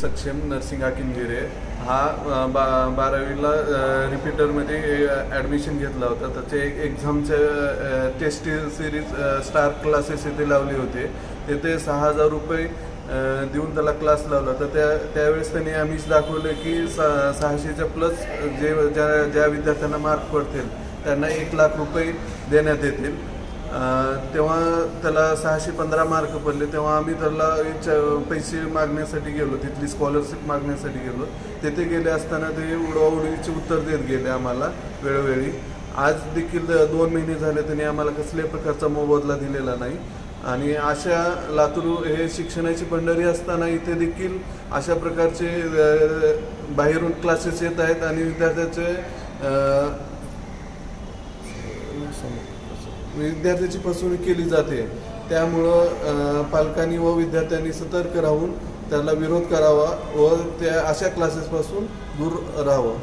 सक्षम नर्सिंग किंगिरे हा बा बारावीला रिपीटरमध्ये ॲडमिशन घेतला होता. त्याचे एक एक्झामच्या टेस्ट सिरीज स्टार क्लासेस इथे लावले होते. तेथे सहा हजार रुपये देऊन त्याला क्लास लावला. तर त्या त्यावेळेस त्यांनी आम्हीच दाखवलं की सा सहाशेच्या प्लस जे ज्या ज्या विद्यार्थ्यांना मार्क पडतील त्यांना एक लाख रुपये देण्यात येतील. तेव्हा त्याला सहाशे पंधरा मार्क पडले. तेव्हा आम्ही त्याला पैसे मागण्यासाठी गेलो तिथली स्कॉलरशिप मागण्यासाठी गेलो. तिथे गेले असताना ते उडवाउडवीचे उत्तर देत गेले आम्हाला वेळोवेळी. आज देखील दोन महिने झाले त्यांनी आम्हाला कसल्याही प्रकारचा मोबदला दिलेला नाही. आणि अशा लातूर हे शिक्षणाची पंढरी असताना इथे देखील अशा प्रकारचे बाहेरून क्लासेस येत आहेत आणि विद्यार्थ्याचे विद्यार्थ्याची फसवणूक केली जाते. त्यामुळं पालकांनी व विद्यार्थ्यांनी सतर्क राहून त्याला विरोध करावा व त्या अशा क्लासेसपासून दूर राहावं.